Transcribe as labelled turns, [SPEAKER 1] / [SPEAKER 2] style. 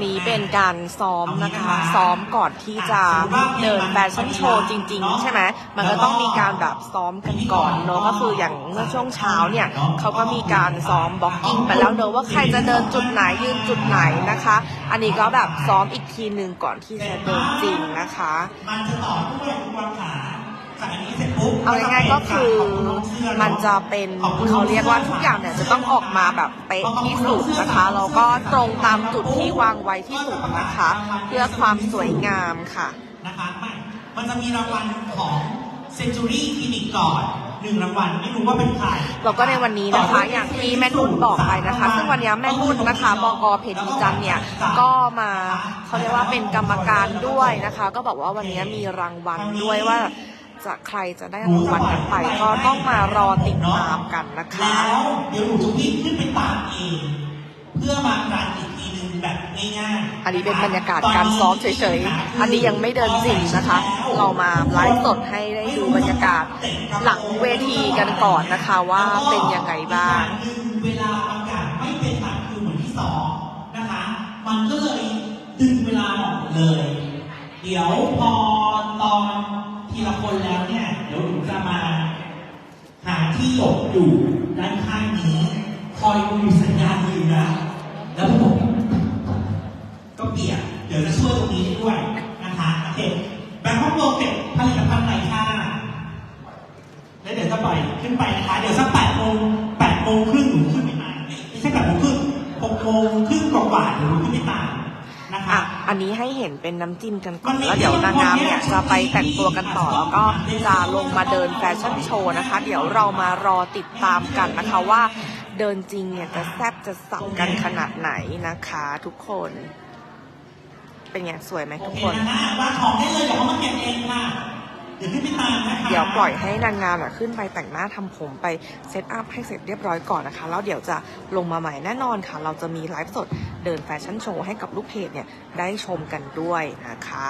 [SPEAKER 1] นนี้เป็นการซ้อมนะคะ ซ้อมก่อนที่จะเดินแฟชั่นโชว์จริง ๆ ใช่ไหมมันก็ต้องมีการแบบซ้อมกันก่อนเนอะก็คืออย่างเมื่อช่วงเช้าเนี่ยเขาก็มีการซ้อมบล็อกกิ้งไปแล้วเนอะว่าใครจะเดินจุดไหนยืนจุดไหนนะคะ อันนี้ก็แบบซ้อมอีกทีหนึ่งก่อนที่จะเดินจริงนะคะ
[SPEAKER 2] มันจะต่อด้วยคุณวางขาจากอันนี้ เสร็จปุ๊บ
[SPEAKER 1] เอาง่ายๆก็คือมันจะเป็นเขาเรียกว่าทุกอย่างเนี่ยจะต้องออกมาแบบเป๊ะที่สุดนะคะแล้วก็ตรงตามจุดที่วางไว้ที่สุดนะคะ เพื่อความสวยงามค่ะ
[SPEAKER 2] นะคะไม่มันจะมีรางวัลของ Century Clinic ก่อนหนึ่งรางวัลไม่รู้ว่าเป็นใคร
[SPEAKER 1] แล้วก็ในวันนี้นะคะอย่างที่แม่นุ่นบอกไปนะคะ ซึ่งวันนี้แม่นุ่นนะคะบกเพดีจันทร์เนี่ยก็มาเขาเรียกว่าเป็นกรรมการด้วยนะคะ ก็บอกว่าวันนี้มีรางวัลด้วยว่า จะใครจะได้รางวัลกันไปก็ต้องมารอติดตามกันนะคะ
[SPEAKER 2] แล้วเดี๋ยวหนูจะวิ่งขึ้นไปตามเองเพื่อมารันอีกทีหนึ่งแบบง่ายๆ
[SPEAKER 1] อันนี้เป็นบรรยากาศการซ้อมเฉยๆ อันนี้ยังไม่เดินจริงนะคะ เรามาไลฟ์สดให้ได้ดูบรรยากาศหลังเวทีกันก่อนนะคะว่าเป็นยังไงบ้าง
[SPEAKER 2] ดึงเวลาอากาศไม่เป็นตามคิวเหมือนที่สองนะคะ มันก็เลยดึงเวลาออกเลย เดี๋ยวพอตอน ทีละคนแล้วเนี่ยเดี๋ยวหนูจะมา หาที่หลบอยู่ด้านข้างนี้ คอยดูสัญญาณมือนะ แล้วผมก็เปียกเดี๋ยวจะช่วยตรงนี้ด้วยนะคะโอเคแบงค์ฮอกโลเก็บผลิตภัณฑ์ไหนค่ะแล้วเดี๋ยวจะปล่อยขึ้นไปนะคะ เดี๋ยวสักแปดโมงแปดโมงครึ่งหนูขึ้นไปตามไม่ใช่แปดโมงครึ่งหกโมงครึ่งกว่าๆหนูขึ้นไปตามนะคะ
[SPEAKER 1] อะอันนี้ให้เห็นเป็นน้ำจิ้มกันก่อนแล้วเดี๋ยวนางงามเนี่ยจะไปแต่งตัวกันต่อแล้วก็จะลงมาเดินแฟชั่นโชว์นะคะ เดี๋ยวเรามารอติดตามกันนะคะว่าเดินจริงเนี่ยจะแซ่บจะสับกันขนาดไหนนะคะทุกคน เป็นไงสวยไหม
[SPEAKER 2] โอ
[SPEAKER 1] ทุก
[SPEAKER 2] เค
[SPEAKER 1] คน
[SPEAKER 2] นะคะวางของได้เลยเดี๋ยวเขามาเก็บเองค่ะ
[SPEAKER 1] เดี๋ยวปล่อยให้นางงามอะขึ้นไปแต่งหน้าทำผมไปเซตอัพให้เสร็จเรียบร้อยก่อนนะคะ แล้วเดี๋ยวจะลงมาใหม่แน่นอนค่ะ เราจะมีไลฟ์สดเดินแฟชั่นโชว์ให้กับลูกเพจเนี่ยได้ชมกันด้วยนะคะ